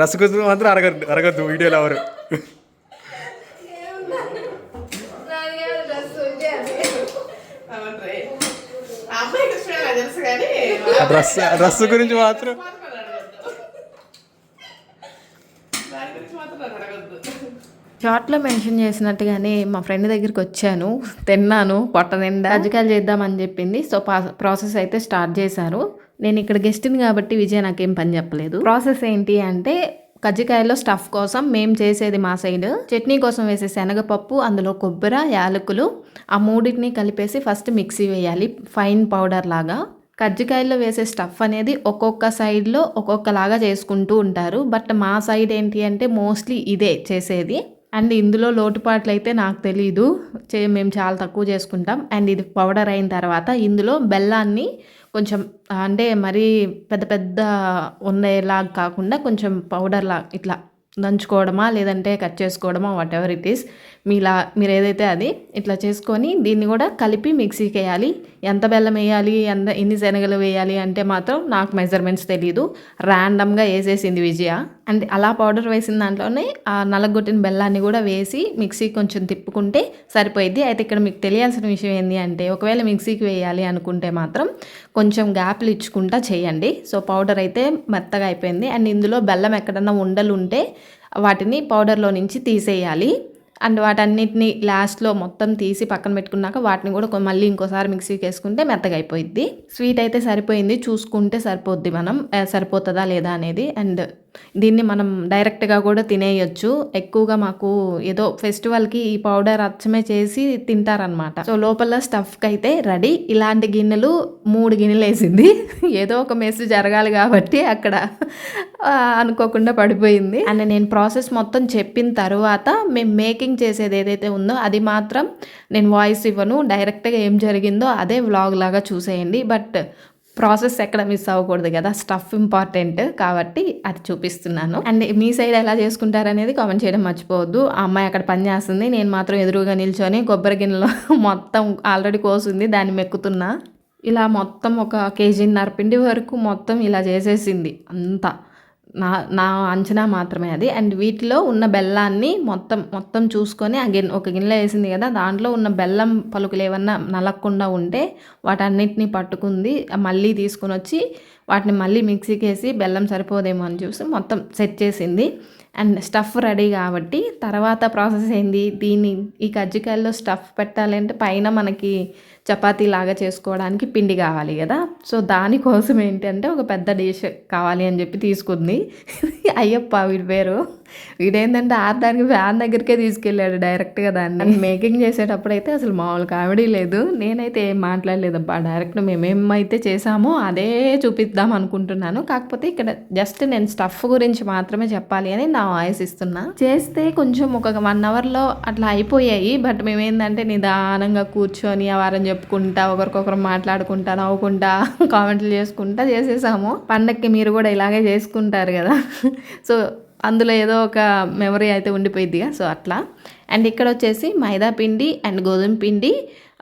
రసగుద్దు మాత్రం అరగద్దు అరగద్దు వీడియోలో ఎవరు? డ్రెస్ డ్రెస్ గురించి మాత్రం. షార్ట్లో మెన్షన్ చేసినట్టుగానే మా ఫ్రెండ్ దగ్గరికి వచ్చాను తిన్నాను పొట్ట నిండా. అజ్జికాయలు చేద్దామని చెప్పింది సో ప్రాసెస్ అయితే స్టార్ట్ చేశారు. నేను ఇక్కడ గెస్ట్ని కాబట్టి విజయ నాకేం పని చెప్పలేదు. ప్రాసెస్ ఏంటి అంటే కజ్జికాయలో స్టఫ్ కోసం మేము చేసేది మా సైడ్ చట్నీ కోసం వేసే శనగపప్పు అందులో కొబ్బరి యాలకులు ఆ మూడింటిని కలిపేసి ఫస్ట్ మిక్సీ వేయాలి ఫైన్ పౌడర్ లాగా. కజ్జికాయల్లో వేసే స్టఫ్ అనేది ఒక్కొక్క సైడ్లో ఒక్కొక్కలాగా చేసుకుంటూ ఉంటారు. బట్ మా సైడ్ ఏంటి అంటే మోస్ట్లీ ఇదే చేసేది. అండ్ ఇందులో లోటుపాట్లు అయితే నాకు తెలీదు. చే మేము చాలా తక్కువ చేసుకుంటాం. అండ్ ఇది పౌడర్ అయిన తర్వాత ఇందులో బెల్లాన్ని కొంచెం అంటే మరీ పెద్ద పెద్ద ఉండేలాగా కాకుండా కొంచెం పౌడర్లా ఇట్లా దంచుకోవడమా లేదంటే కట్ చేసుకోవడమా వాట్ ఎవర్ ఇట్ ఈస్ మీలా మీరు ఏదైతే అది ఇట్లా చేసుకొని దీన్ని కూడా కలిపి మిక్సీకి వేయాలి. ఎంత బెల్లం వేయాలి ఎంత ఎన్ని శనగలు వేయాలి అంటే మాత్రం నాకు మెజర్మెంట్స్ తెలియదు ర్యాండమ్గా వేసేసింది విజయ. అండ్ అలా పౌడర్ వేసిన దాంట్లోనే ఆ నలగొట్టిన బెల్లాన్ని కూడా వేసి మిక్సీ కొంచెం తిప్పుకుంటే సరిపోయిద్ది. అయితే ఇక్కడ మీకు తెలియాల్సిన విషయం ఏంటి అంటే ఒకవేళ మిక్సీకి వేయాలి అనుకుంటే మాత్రం కొంచెం గ్యాప్లు ఇచ్చుకుంటా చేయండి. సో పౌడర్ అయితే మెత్తగా అయిపోయింది. అండ్ ఇందులో బెల్లం ఎక్కడన్నా ఉండలు ఉంటే వాటిని పౌడర్లో నుంచి తీసేయాలి. అండ్ వాటన్నిటిని లాస్ట్లో మొత్తం తీసి పక్కన పెట్టుకున్నాక వాటిని కూడా మళ్ళీ ఇంకోసారి మిక్సీకి వేసుకుంటే మెత్తగా అయిపోయిద్ది. స్వీట్ అయితే సరిపోయింది చూసుకుంటే సరిపోద్ది మనం. సరిపోతుందా లేదా అనేది అండ్ దీన్ని మనం డైరెక్ట్గా కూడా తినేయొచ్చు. ఎక్కువగా మాకు ఏదో ఫెస్టివల్కి ఈ పౌడర్ అచ్చమే చేసి తింటారనమాట సో లోపల స్టఫ్కి అయితే రెడీ. ఇలాంటి గిన్నెలు మూడు గిన్నెలు వేసింది ఏదో ఒక మెస్ జరగాలి కాబట్టి అక్కడ అనుకోకుండా పడిపోయింది. అండ్ నేను ప్రాసెస్ మొత్తం చెప్పిన తర్వాత మేము మేకింగ్ చేసేది ఏదైతే ఉందో అది మాత్రం నేను వాయిస్ ఇవ్వను. డైరెక్ట్గా ఏం జరిగిందో అదే వ్లాగ్ లాగా చూసేయండి. బట్ ప్రాసెస్ ఎక్కడ మిస్ అవ్వకూడదు కదా స్టఫ్ ఇంపార్టెంట్ కాబట్టి అది చూపిస్తున్నాను. అండ్ మీ సైడ్ ఎలా చేసుకుంటారనేది కామెంట్ చేయడం మర్చిపోవద్దు. ఆ అమ్మాయి అక్కడ పని చేస్తుంది నేను మాత్రం ఎదురుగా నిల్చొని కొబ్బరి గిన్నెలో మొత్తం ఆల్రెడీ కోసింది దాన్ని మెక్కుతున్నా. ఇలా మొత్తం ఒక కేజీన్నర పిండి వరకు మొత్తం ఇలా చేసేసింది అంతా. నా నా అంచనా మాత్రమే అది. అండ్ వీటిలో ఉన్న బెల్లాన్ని మొత్తం మొత్తం చూసుకొని ఆ గిన్నె ఒక గిన్నెలో వేసింది కదా దాంట్లో ఉన్న బెల్లం పలుకులు ఏమన్నా నలగకుండా ఉంటే వాటన్నిటిని పట్టుకుంది మళ్ళీ తీసుకుని వచ్చి వాటిని మళ్ళీ మిక్సీకి వేసి బెల్లం సరిపోదేమో అని చూసి మొత్తం సెట్ చేసింది. అండ్ స్టఫ్ రెడీ కాబట్టి తర్వాత ప్రాసెస్ ఏంది? దీన్ని ఈ కజ్జికాయల్లో స్టఫ్ పెట్టాలంటే పైన మనకి చపాతీ లాగా చేసుకోవడానికి పిండి కావాలి కదా. సో దానికోసం ఏంటంటే ఒక పెద్ద డిష్ కావాలి అని చెప్పి తీసుకుంది. అయ్యప్ప వీడి పేరు. వీడేంటంటే ఆడడానికి ఫ్యాన్ దగ్గరికే తీసుకెళ్ళాడు డైరెక్ట్గా దాన్ని. మేకింగ్ చేసేటప్పుడు అయితే అసలు మామూలు కామెడీ లేదు. నేనైతే ఏం మాట్లాడలేదబ్బా. డైరెక్ట్ మేమేమైతే చేసామో అదే చూపిద్దాం అనుకుంటున్నాను. కాకపోతే ఇక్కడ జస్ట్ నేను స్టఫ్ గురించి మాత్రమే చెప్పాలి అని నా వాయిస్ ఇస్తున్నా. చేస్తే కొంచెం ఒక వన్ అవర్లో అట్లా అయిపోయాయి. బట్ మేమేందంటే నిదానంగా కూర్చొని ఆ వారం చెప్పుకుంటా ఒకరికొకరు మాట్లాడుకుంటా నవ్వుకుంటా కామెంట్లు చేసుకుంటా చేసేసాము. పండక్కి మీరు కూడా ఇలాగే చేసుకుంటారు కదా. సో అందులో ఏదో ఒక మెమరీ అయితే ఉండిపోయిద్దిగా. సో అట్లా. అండ్ ఇక్కడ వచ్చేసి మైదా పిండి అండ్ గోధుమ పిండి.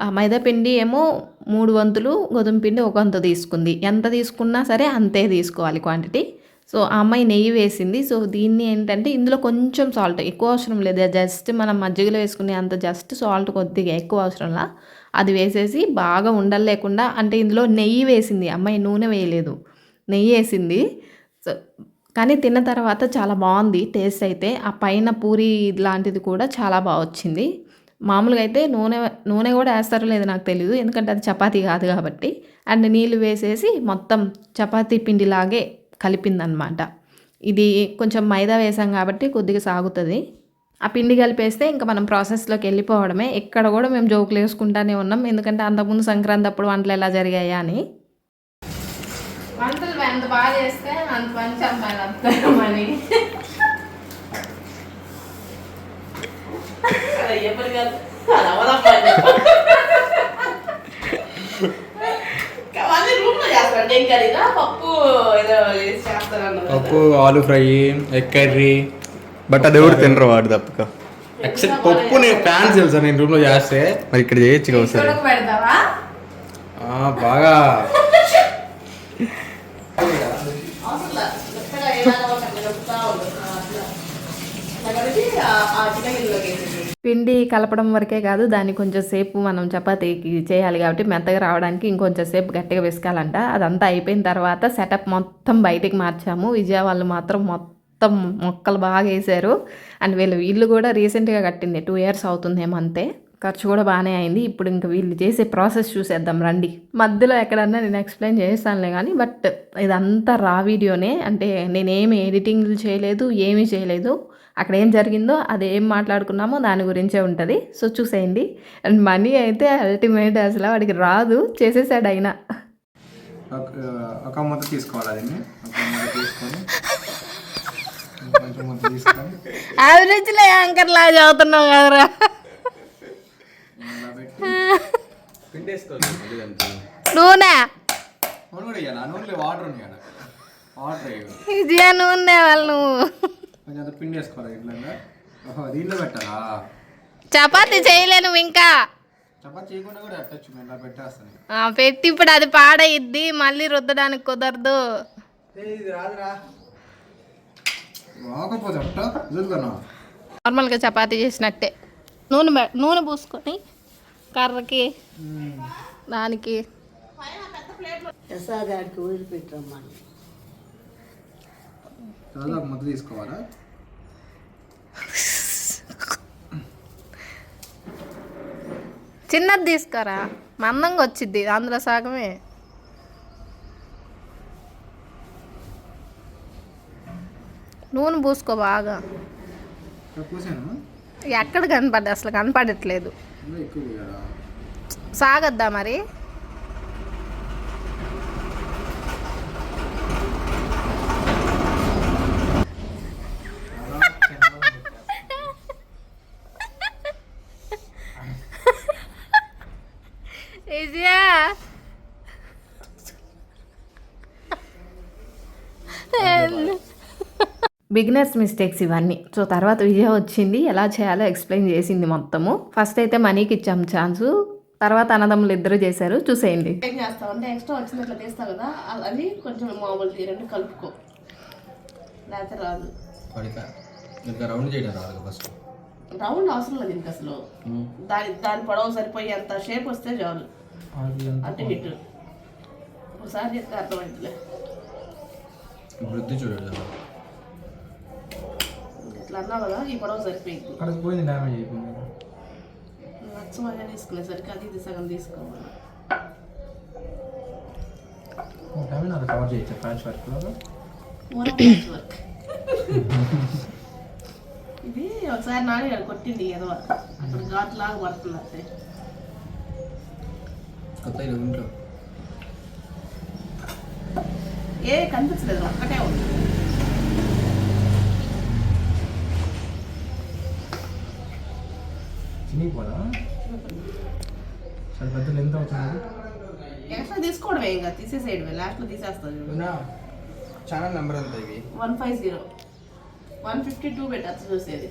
మైదా పిండి ఏమో మూడు వంతులు గోధుమ పిండి ఒక వంతు తీసుకుంది. ఎంత తీసుకున్నా సరే అంతే తీసుకోవాలి క్వాంటిటీ. సో ఆ అమ్మాయి నెయ్యి వేసింది. సో దీన్ని ఏంటంటే ఇందులో కొంచెం సాల్ట్ ఎక్కువ అవసరం లేదు. జస్ట్ మనం మజ్జిగలో వేసుకునే అంత జస్ట్ సాల్ట్ కొద్దిగా ఎక్కువ అవసరంలా. అది వేసేసి బాగా ఉండలు లేకుండా అంటే ఇందులో నెయ్యి వేసింది. అమ్మాయి నూనె వేయలేదు. నెయ్యి వేసింది. సో కానీ తిన్న తర్వాత చాలా బాగుంది. టేస్ట్ అయితే ఆ పైన పూరి లాంటిది కూడా చాలా బాగా వచ్చింది. మామూలుగా అయితే నూనె నూనె కూడా వేస్తారో లేదో నాకు తెలియదు ఎందుకంటే అది చపాతీ కాదు కాబట్టి. అండ్ నీళ్ళు వేసేసి మొత్తం చపాతీ పిండిలాగే కలిపిందనమాట. ఇది కొంచెం మైదా వేసాం కాబట్టి కొద్దిగా సాగుతుంది. ఆ పిండి కలిపేస్తే ఇంకా మనం ప్రాసెస్లోకి వెళ్ళిపోవడమే. ఇక్కడ కూడా మేము జోకులు వేసుకుంటానే ఉన్నాం. ఎందుకంటే అంతకుముందు సంక్రాంతి అప్పుడు వంటలు ఎలా జరిగాయా అని. వంటలు ఎంత బాగా చేస్తే అంత మంచి అమ్మాయిలు వస్తామని అది అయ్యప్పని కాదు. అది అవదప్ప అని చెప్పు. అవన్నీ రూమ్లో చేస్తాడు ఏం కర్రీనా పప్పు ఏదో వేసి చేస్తారన్నారు కదా. పప్పు ఆలు ఫ్రై ఎగ్ కర్రీ బట్ అది ఎవరు తినరు వాడు తప్పక. ఎక్సెప్ట్ పప్పు నేను ఫ్యాన్స్ తెలుసా నేను రూమ్లో చేస్తే. మరి ఇక్కడ చేయొచ్చు కదా ఒకసారి. బాగా. పిండి కలపడం వరకే కాదు దాన్ని కొంచెం సేపు మనం చపాతీకి చేయాలి కాబట్టి మెత్తగా రావడానికి ఇంకొంచెం సేపు గట్టిగా వేసుకోవాలంట. అదంతా అయిపోయిన తర్వాత సెటప్ మొత్తం బయటికి మార్చాము. విజయవాళ్ళు మాత్రం మొత్తం మొత్తం మొక్కలు బాగా వేశారు. అండ్ వీళ్ళు ఇల్లు కూడా రీసెంట్గా కట్టింది. టూ ఇయర్స్ అవుతుందేమో అంతే. ఖర్చు కూడా బాగానే అయింది. ఇప్పుడు ఇంకా వీళ్ళు చేసే ప్రాసెస్ చూసేద్దాం రండి. మధ్యలో ఎక్కడన్నా నేను ఎక్స్ప్లెయిన్ చేస్తానులే కానీ బట్ ఇదంతా రా వీడియోనే. అంటే నేనేమి ఎడిటింగ్ చేయలేదు ఏమీ చేయలేదు. అక్కడ ఏం జరిగిందో అది ఏం మాట్లాడుకున్నామో దాని గురించే ఉంటుంది. సో చూసేయండి. అండ్ మనీ అయితే అల్టిమేట్ అసలు వాడికి రాదు. చేసేసాడు అయినా. తీసుకోవాలి తీసుకొని యావరేజ్లో యాంకర్ లా చదువుతున్నావు కదరా. నూనె. విజయ నూనె వాళ్ళు నువ్వు. పిండి వేసుకోవాలి పెట్టాలా? చపాతీ చేయలేను ఇంకా. చపాతి చేయకుండా కూడా పెట్టచ్చు నేను ఇలా పెట్టేస్తాను. ఆ, పెట్టి ఇప్పుడు అది పాడయిద్ది మళ్ళీ రుద్దడానికి కుదరదు. ఇది రాదురా. రాకపోతే అట్ట వదులుతాను నార్మల్గా చపాతీ చేసినట్టే. నూనె నూనె పూసుకొని కర్రకి దానికి. ఎసాగాడికి వదిలిపెట్టమ్మని దాదాపు ముద్ద తీసుకోవాలా? చిన్నది తీసుకోరా? మందంగా వచ్చింది అందులో సగమే. నూనె పూసుకో బాగా. ఎక్కడ కనపడ్డా? అసలు కనపడట్లేదు. సాగద్దా మరి విజయా బిగినర్స్ మిస్టేక్స్ ఇవన్నీ. సో తర్వాత విజయ వచ్చింది. ఎలా చేయాలో ఎక్స్ప్లెయిన్ చేసింది మొత్తము. ఫస్ట్ అయితే మనీకి ఇచ్చాం ఛాన్సు. తర్వాత అన్నదమ్ములు ఇద్దరు చేశారు. చూసేయండి. ఏం చేస్తావు? అంటే ఎక్స్ట్రా వచ్చింది అట్లా తీస్తావు కదా. అది కొంచెం మామూలు తీరండి కలుపుకో. లేకపోతే రాదు. రౌండ్ చేయడం రాదు ఫస్ట్. రౌండ్ అవసరం లేదు ఇంక అసలు. దాని దాని పొడవు సరిపోయి అంత షేప్ వస్తే చాలు. అటు ఇటు. ఒకసారి చెప్తే అర్థమవుతుందిలే వృద్ధి చూడదు ఇట్లా అన్నావు కదా ఈ పొడవు సరిపోయింది. అక్కడ పోయింది డ్యామేజ్ అయిపోయింది. నచ్చమనే తీసుకునేసరికి అది ఇది సగం తీసుకోవాలి. డ్యామేజ్ అది కవర్ చేయొచ్చు ప్యాచ్ వర్క్ వర్క్. ఇది ఒకసారి నాని కొట్టింది ఏదో అక్కడ ఘాట్ లాగా పడుతుంది అంతే కొత్త ఇది ఇంట్లో. ఏ కనిపించలేదు ఒక్కటే ఉంది. చినిగిపోదా చాలా పెద్ద ఎంత అవుతుంది ఎక్స్ట్రా తీసుకోవడమే ఇంకా తీసేసేయడమే లాస్ట్లో తీసేస్తుంది ఛానల్ నెంబర్ ఎంత ఇవి. One five zero. One fifty two పెట్టచ్చు చూసేది.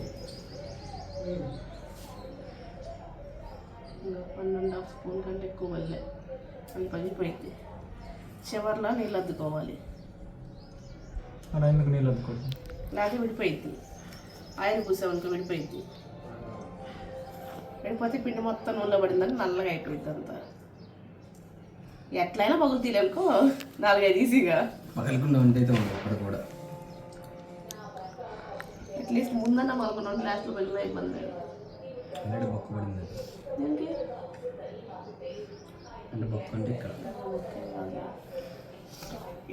వన్ అండ్ హాఫ్ స్పూన్ కంటే ఎక్కువ వల్లే. అది పగిలిపోయింది. చివర్లో నీళ్ళు అద్దుకోవాలి. అలా ఎందుకు నీళ్ళు వద్దుకోవద్దు లేకపోతే విడిపోయింది. ఆయిల్ పూసామనుకో విడిపోయింది. విడిపోతే పిండి మొత్తం నూనెలో పడిందని నల్లగా అయిపోయింది అంతా. ఎట్లయినా పగులు తీయలేనుకో నాలుగైదు ఈజీగా. పగలకుండా ఉంటే అక్కడ కూడా. అట్లీస్ట్ ముందన్న మలుకున్నాను లాస్ట్లో పగిలిన ఇబ్బంది. ఆల్రెడీ బొక్క పడింది దేనికి? అంటే బొక్క అంటే ఇక్కడ.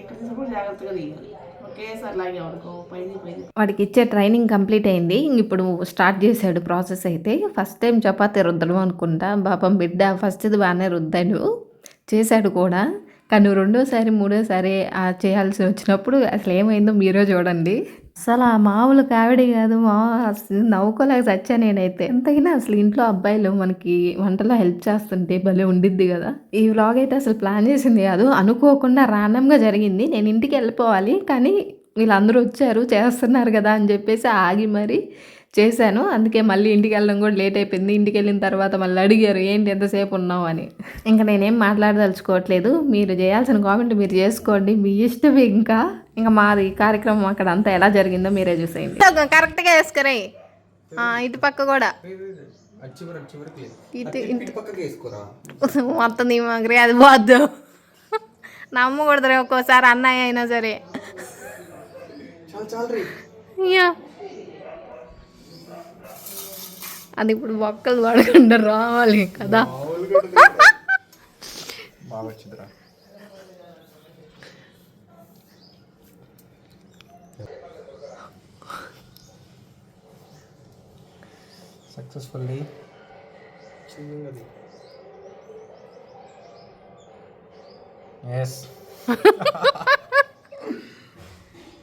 ఇక్కడ తీసుకుని జాగ్రత్తగా తీయాలి. ఒకేసారి లాగామనుకో పైది పైది వాడికి ఇచ్చే ట్రైనింగ్ కంప్లీట్ అయింది. ఇప్పుడు స్టార్ట్ చేశాడు ప్రాసెస్ అయితే. ఫస్ట్ టైం చపాతీ రుద్దడం అనుకుంటా. పాపం బిడ్డ ఫస్ట్ది బాగానే రుద్దాడు. చేశాడు కూడా. కానీ రెండోసారి మూడోసారి ఆ చేయాల్సి వచ్చినప్పుడు అసలు ఏమైందో మీరే చూడండి. అసలు ఆ మామూలు కావిడి కాదు మా అసలు నవ్వుకోలేక చచ్చా నేనైతే. ఎంతైనా అసలు ఇంట్లో అబ్బాయిలు మనకి వంటలో హెల్ప్ చేస్తుంటే భలే ఉండిద్ది కదా. ఈ వ్లాగ్ అయితే అసలు ప్లాన్ చేసింది కాదు అనుకోకుండా ర్యాండమ్గా జరిగింది. నేను ఇంటికి వెళ్ళిపోవాలి కానీ వీళ్ళందరూ వచ్చారు చేస్తున్నారు కదా అని చెప్పేసి ఆగి మరి చేశాను. అందుకే మళ్ళీ ఇంటికి వెళ్ళడం కూడా లేట్ అయిపోయింది. ఇంటికి వెళ్ళిన తర్వాత మళ్ళీ అడిగారు ఏంటి ఎంతసేపు ఉన్నావు? అని. ఇంకా నేనేం మాట్లాడదలుచుకోవట్లేదు. మీరు చేయాల్సిన కామెంట్ మీరు చేసుకోండి. మీ ఇష్టం ఇంకా. ఇంకా మాది కార్యక్రమం అక్కడ అంతా ఎలా జరిగిందో మీరే చూసేయండి. కరెక్ట్గా వేసుకురాయి ఆ, ఇటు పక్క కూడా. మొత్తం నీ మగరి అది పోద్దు. నమ్మకూడదురే ఒక్కోసారి అన్నయ్య అయినా సరే చాలు చాలు రీ అయ్యా అది ఇప్పుడు బొక్కలు పడకుండా రావాలి కదా. సక్సెస్ఫుల్లీ. ఎస్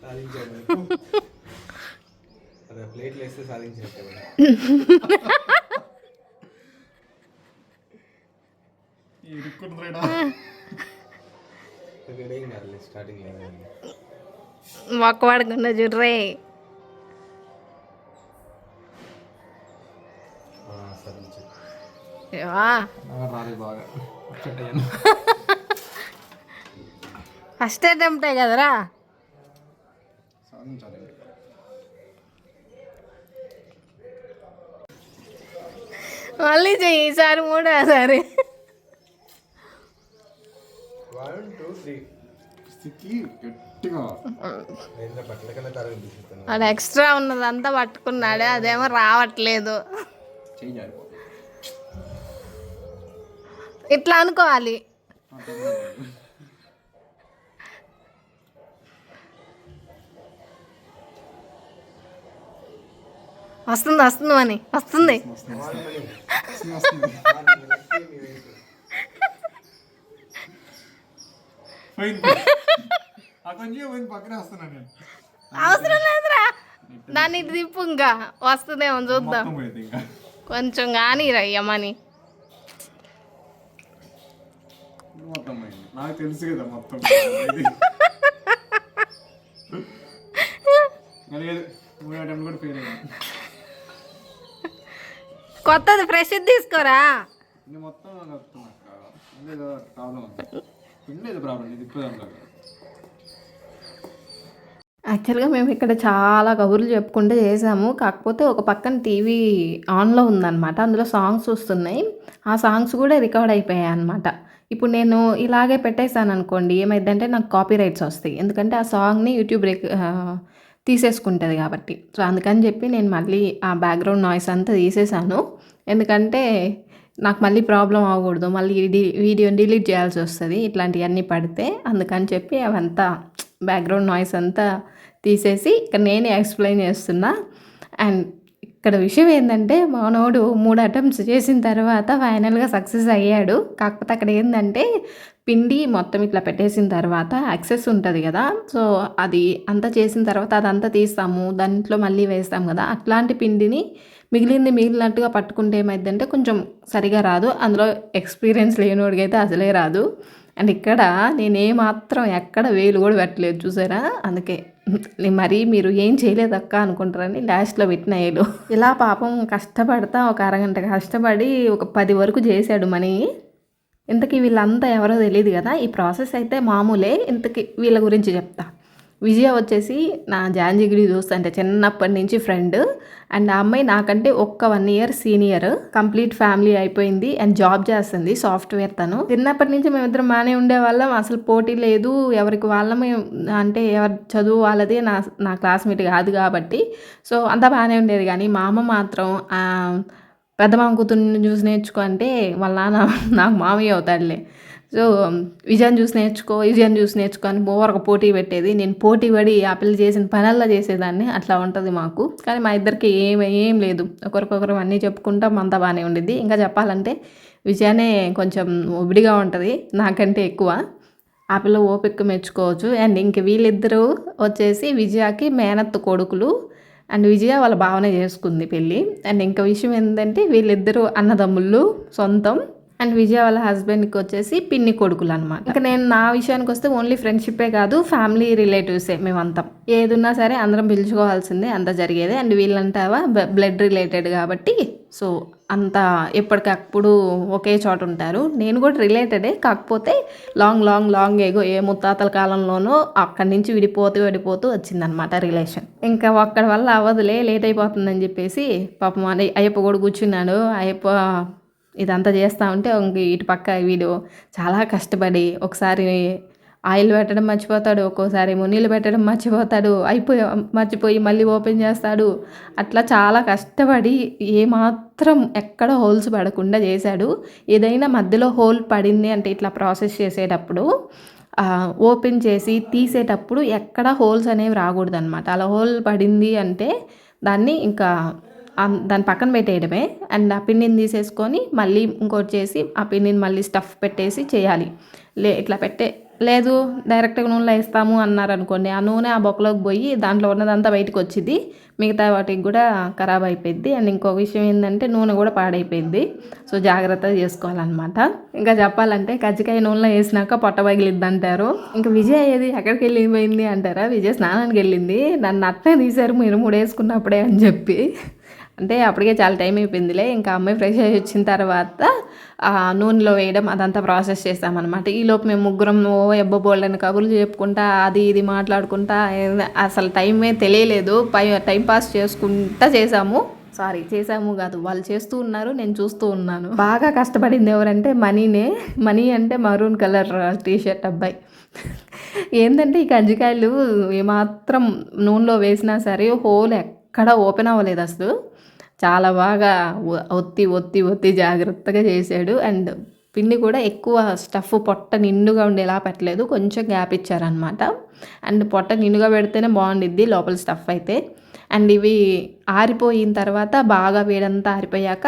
సాధించాను అదే ప్లేట్లు వేస్తే సాధించినట్టే బొక్క పడకుండా చూడ్రే ఫస్ట్ అటెంప్టే కదరా? మళ్ళీ చెయ్యి ఈసారి మూడోసారి వాడు ఎక్స్ట్రా ఉన్నదంతా పట్టుకున్నాడు అదేమో రావట్లేదు. చేంజ్ అయిపోతుంది ఇట్లా అనుకోవాలి. వస్తుంది వస్తుంది అని వస్తుంది. పోయింది ఆ కొంచెం పోయింది వస్తున్నాను నేను అవసరం లేదురా. దాన్ని ఇటు తిప్పు ఇంకా. వస్తుందేమో చూద్దాం. మొత్తం పోయింది ఇంకా కొంచెం కానీ రయ్యమని మొత్తం పోయింది నాకు తెలుసు కదా మొత్తం మూడో కూడా ఫెయిల్ కొత్తది ఫ్రెష్ తీసుకోరా? మొత్తం యాక్చువల్గా మేము ఇక్కడ చాలా కబుర్లు చెప్పుకుంటూ చేసాము. కాకపోతే ఒక పక్కన టీవీ ఆన్లో ఉందన్నమాట. అందులో సాంగ్స్ వస్తున్నాయి. ఆ సాంగ్స్ కూడా రికార్డ్ అయిపోయాయి అనమాట ఇప్పుడు నేను ఇలాగే పెట్టేశాను అనుకోండి ఏమైందంటే నాకు కాపీ రైట్స్ వస్తాయి. ఎందుకంటే ఆ సాంగ్ని యూట్యూబ్ రిక్ తీసేసుకుంటుంది కాబట్టి. సో అందుకని చెప్పి నేను మళ్ళీ ఆ బ్యాక్గ్రౌండ్ నాయిస్ అంతా తీసేసాను. ఎందుకంటే నాకు మళ్ళీ ప్రాబ్లం అవ్వకూడదు. మళ్ళీ డి వీడియోని డిలీట్ చేయాల్సి వస్తుంది. ఇట్లాంటివన్నీ పడితే అందుకని చెప్పి అవంతా బ్యాక్గ్రౌండ్ నాయిస్ అంతా తీసేసి ఇక్కడ నేనే ఎక్స్ప్లెయిన్ చేస్తున్నా. అండ్ ఇక్కడ విషయం ఏంటంటే మనోడు మూడు అటెంప్ట్స్ చేసిన తర్వాత ఫైనల్గా సక్సెస్ అయ్యాడు. కాకపోతే అక్కడ ఏంటంటే పిండి మొత్తం ఇట్లా పెట్టేసిన తర్వాత యాక్సెస్ ఉంటుంది కదా. సో అది అంతా చేసిన తర్వాత అదంతా తీస్తాము దాంట్లో మళ్ళీ వేస్తాం కదా. అట్లాంటి పిండిని మిగిలింది మిగిలినట్టుగా పట్టుకుంటే ఏమైందంటే కొంచెం సరిగా రాదు. అందులో ఎక్స్పీరియన్స్ లేనివాడికైతే అయితే అసలే రాదు. అండ్ ఇక్కడ నేనే మాత్రం ఎక్కడ వేలు కూడా పెట్టలేదు చూసారా? అందుకే. మరీ మీరు ఏం చేయలేదు అక్క అనుకుంటారని లాస్ట్లో పెట్టిన ఇలా పాపం కష్టపడతా ఒక అరగంట కష్టపడి ఒక పది వరకు చేశాడు మనీ. ఇంతకీ వీళ్ళంతా ఎవరో తెలియదు కదా ఈ ప్రాసెస్ అయితే మామూలే. ఇంతకీ వీళ్ళ గురించి చెప్తా. విజయ వచ్చేసి నా జాంజిగిరి దోస్త్ అంటే చిన్నప్పటి నుంచి ఫ్రెండ్ అండ్ ఆ అమ్మాయి నాకంటే ఒక్క one year senior complete family అయిపోయింది అండ్ జాబ్ చేస్తుంది సాఫ్ట్వేర్ తను. చిన్నప్పటి నుంచి మేమిద్దరం బాగానే ఉండేవాళ్ళం. అసలు పోటీ లేదు. ఎవరికి వాళ్ళమే అంటే ఎవరి చదువు వాళ్ళది నా నా క్లాస్మేట్ కాదు కాబట్టి. సో అంతా బాగానే ఉండేది. కానీ మా అమ్మ మాత్రం పెద్ద మామ కూతుర్ని చూసి నేర్చుకో అంటే వాళ్ళ నాన్న నాకు మామయ్య అవుతాడులే. సో um, విజయం చూసి నేర్చుకో విజయం చూసి నేర్చుకో అని ఓవరకు పోటీ పెట్టేది. నేను పోటీ పడి ఆ పిల్ల చేసిన పనల్లా చేసేదాన్ని. అట్లా ఉంటుంది మాకు. కానీ మా ఇద్దరికి ఏం ఏం లేదు. ఒకరికొకరు అన్నీ చెప్పుకుంటాం అంతా బాగానే ఉండిద్ది. ఇంకా చెప్పాలంటే విజయానే కొంచెం ఒబిడిగా ఉంటుంది. నాకంటే ఎక్కువ. ఆ పిల్ల ఓపిక మెచ్చుకోవచ్చు. అండ్ ఇంక వీళ్ళిద్దరూ వచ్చేసి విజయకి మేనత్త కొడుకులు. అండ్ విజయ వాళ్ళ భావన చేసుకుంది పెళ్ళి. అండ్ ఇంకా విషయం ఏంటంటే వీళ్ళిద్దరూ అన్నదమ్ముళ్ళు సొంతం. అండ్ విజయ వాళ్ళ హస్బెండ్కి వచ్చేసి పిన్ని కొడుకులు అనమాట ఇంకా నేను నా విషయానికి వస్తే ఓన్లీ ఫ్రెండ్షిప్పే కాదు ఫ్యామిలీ రిలేటివ్సే మేమంతా. ఏదున్నా సరే అందరం పిలుచుకోవాల్సిందే అంత జరిగేది. అండ్ వీళ్ళంటావా బ్లడ్ రిలేటెడ్ కాబట్టి. సో అంత ఎప్పటికప్పుడు ఒకే చోట ఉంటారు. నేను కూడా రిలేటెడే కాకపోతే లాంగ్ లాంగ్ లాంగ్ ఏగో ఏ ముత్తాతల కాలంలోనో అక్కడి నుంచి విడిపోతూ విడిపోతూ వచ్చిందనమాట రిలేషన్. ఇంకా ఒక్కడి వల్ల అవ్వదులే లేట్ అయిపోతుందని చెప్పేసి పాపం అయ్యప్ప కూడా కూర్చున్నాడు. అయ్యప్ప ఇదంతా చేస్తూ ఉంటే ఇంక ఇటు పక్క వీడు చాలా కష్టపడి ఒకసారి ఆయిల్ పెట్టడం మర్చిపోతాడు ఒక్కోసారి మునీలు నీళ్ళు పెట్టడం మర్చిపోతాడు అయిపోయి మర్చిపోయి మళ్ళీ ఓపెన్ చేస్తాడు. అట్లా చాలా కష్టపడి ఏమాత్రం ఎక్కడ హోల్స్ పడకుండా చేశాడు. ఏదైనా మధ్యలో హోల్ పడింది అంటే ఇట్లా ప్రాసెస్ చేసేటప్పుడు ఓపెన్ చేసి తీసేటప్పుడు ఎక్కడ హోల్స్ అనేవి రాకూడదు అనమాట అలా హోల్ పడింది అంటే దాన్ని ఇంకా దాని పక్కన పెట్టేయడమే. అండ్ ఆ పిండిని తీసేసుకొని మళ్ళీ ఇంకోటి చేసి ఆ పిండిని మళ్ళీ స్టఫ్ పెట్టేసి చేయాలి. లే ఇట్లా పెట్టే లేదు డైరెక్ట్గా నూనెలో వేస్తాము అన్నారు అనుకోండి ఆ నూనె ఆ బొక్కలోకి పోయి దాంట్లో ఉన్నదంతా బయటకు వచ్చింది మిగతా వాటికి కూడా ఖరాబ్ అయిపోయింది అండ్ ఇంకో విషయం ఏంటంటే నూనె కూడా పాడైపోయింది సో జాగ్రత్త చేసుకోవాలన్నమాట. ఇంకా చెప్పాలంటే కజ్జికాయ నూనెలో వేసినాక పొట్ట పగిలిద్ది అంటారు ఇంకా విజయ్ ఏది? ఎక్కడికి వెళ్ళిపోయింది అంటారా? విజయ్ స్నానానికి వెళ్ళింది. నన్ను అట్నే తీశారు. మీరు మూడు వేసుకున్నప్పుడే అని చెప్పి. అంటే అప్పటికే చాలా టైం అయిపోయిందిలే. ఇంకా అమ్మాయి ఫ్రెష్ అయ్యి వచ్చిన తర్వాత ఆ నూనెలో వేయడం అదంతా ప్రాసెస్ చేస్తామన్నమాట. ఈలోపు మేము ముగ్గురం ఓ ఎబ్బ బోల్డని కబుర్లు చెప్పుకుంటా అది ఇది మాట్లాడుకుంటా అసలు టైమే తెలియలేదు. పై టైం పాస్ చేసుకుంటా చేసాము సారీ చేసాము కాదు. వాళ్ళు చేస్తూ ఉన్నారు నేను చూస్తూ ఉన్నాను. బాగా కష్టపడింది ఎవరంటే మనీనే. మనీ అంటే మరూన్ కలర్ టీషర్ట్ అబ్బాయి. ఏంటంటే ఈ కజ్జికాయలు ఏమాత్రం నూనెలో వేసినా సరే హోల్ ఎక్కడ ఓపెన్ అవ్వలేదు అసలు. చాలా బాగా ఒత్తి ఒత్తి ఒత్తి జాగ్రత్తగా చేశాడు. అండ్ పిండి కూడా ఎక్కువ స్టఫ్ పొట్ట నిండుగా ఉండేలా పెట్టలేదు. కొంచెం గ్యాప్ ఇచ్చారనమాట అండ్ పొట్ట నిండుగా పెడితేనే బాగుండిద్ది లోపల స్టఫ్ అయితే. అండ్ ఇవి ఆరిపోయిన తర్వాత బాగా వేడంతా ఆరిపోయాక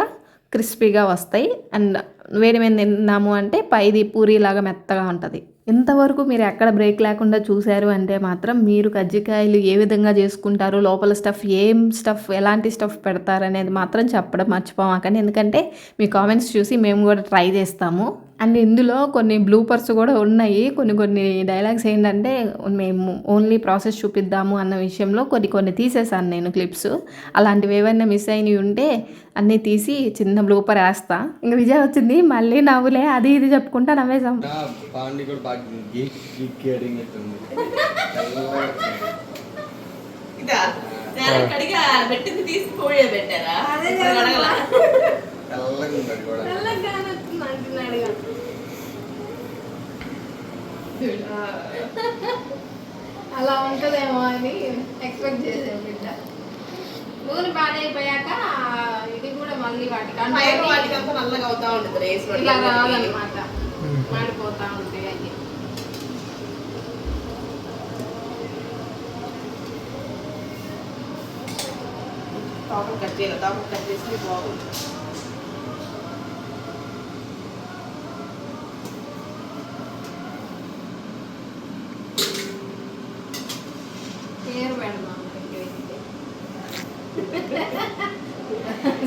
క్రిస్పీగా వస్తాయి. అండ్ వేడి మీద తిన్నాము అంటే పైది పూరీలాగా మెత్తగా ఉంటుంది. ఇంతవరకు మీరు ఎక్కడ బ్రేక్ లేకుండా చూశారు అంటే మాత్రం మీరు కజ్జికాయలు ఏ విధంగా చేసుకుంటారు లోపల స్టఫ్ ఏం స్టఫ్ ఎలాంటి స్టఫ్ పెడతారు అనేది మాత్రం చెప్పడం మర్చిపోమాకండి. ఎందుకంటే మీ కామెంట్స్ చూసి మేము కూడా ట్రై చేస్తాము. అండ్ ఇందులో కొన్ని బ్లూపర్స్ కూడా ఉన్నాయి. కొన్ని కొన్ని డైలాగ్స్ ఏంటంటే మేము ఓన్లీ ప్రాసెస్ చూపిద్దాము అన్న విషయంలో కొన్ని కొన్ని తీసేసాను నేను క్లిప్స్. అలాంటివి ఏవైనా మిస్ అయినవి ఉంటే అన్నీ తీసి చిన్న బ్లూపర్ వేస్తా. ఇంకా విజయ్ వచ్చింది మళ్ళీ నవ్వులే అది ఇది చెప్పుకుంటా కోడి పెట్టారా. తెల్లగా ఉంటాడు కూడా అలా ఉంటుందేమో అని ఎక్స్పెక్ట్ చేసాను బిడ్డ. నూనె పాడైపోయాక ఇది కూడా మళ్ళీ వాటికి పైన అంటుకొని వాటికి అంతా నల్లగా అవుతా ఉంటుంది ఇలా రావాలన్నమాట మాడిపోతా ఉంటాయి అవి తాపం కట్ చేయాలి తాపం కట్ చేస్తే బాగుంది పేరు పెడదాం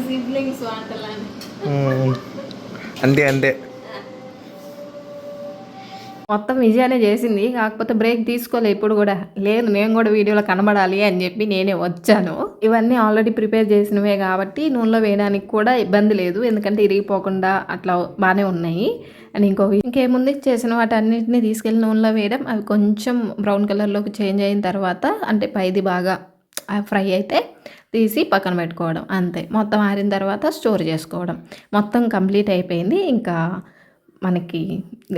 సిబ్లింగ్స్ వంటలని అంతే అంతే. మొత్తం విజయానే చేసింది కాకపోతే బ్రేక్ తీసుకోలే ఇప్పుడు కూడా. లేదు నేను కూడా వీడియోలో కనబడాలి అని చెప్పి నేనే వచ్చాను. ఇవన్నీ ఆల్రెడీ ప్రిపేర్ చేసినవే కాబట్టి నూనెలో వేయడానికి కూడా ఇబ్బంది లేదు. ఎందుకంటే ఇరిగిపోకుండా అట్లా బాగానే ఉన్నాయి. అండ్ ఇంకో ఇంకేముంది? చేసిన వాటి అన్నింటినీ తీసుకెళ్ళి నూనెలో వేయడం. అవి కొంచెం బ్రౌన్ కలర్లోకి చేంజ్ అయిన తర్వాత అంటే పైది బాగా ఫ్రై అయితే తీసి పక్కన పెట్టుకోవడం అంతే. మొత్తం ఆరిన తర్వాత స్టోర్ చేసుకోవడం. మొత్తం కంప్లీట్ అయిపోయింది. ఇంకా మనకి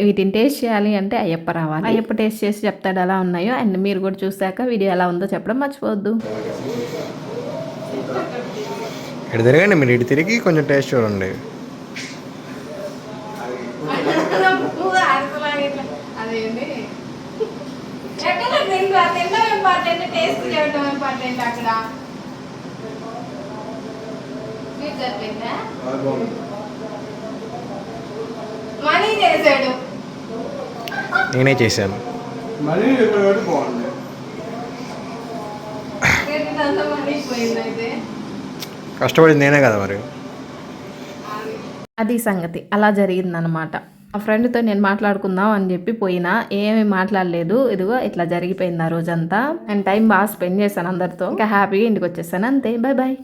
వీటిని టేస్ట్ చేయాలి అంటే అయ్యప్ప రావాలి. అయ్యప్ప టేస్ట్ చేసి చెప్తాడు ఎలా ఉన్నాయో? అండ్ మీరు కూడా చూసాక వీడియో ఎలా ఉందో చెప్పడం మర్చిపోవద్దు. ఇటు తిరగండి మీరు ఇటు తిరిగి కొంచెం టేస్ట్ చూడండి. టేస్ట్ చేయడం అక్కడ మీకు సరిపోయిందా మనీ చేశాడు నేనే చేశాను. కష్టపడింది నేనే కదా మరి. అది సంగతి. అలా జరిగిందనమాట మా ఫ్రెండ్తో నేను మాట్లాడుకుందాం అని చెప్పి పోయినా. ఏమీ మాట్లాడలేదు. ఇదిగో ఇట్లా జరిగిపోయింది ఆ రోజంతా. అండ్ టైం బాగా స్పెండ్ చేశాను అందరితో. ఇంకా హ్యాపీగా ఇంటికి వచ్చేసాను. అంతే. Bye bye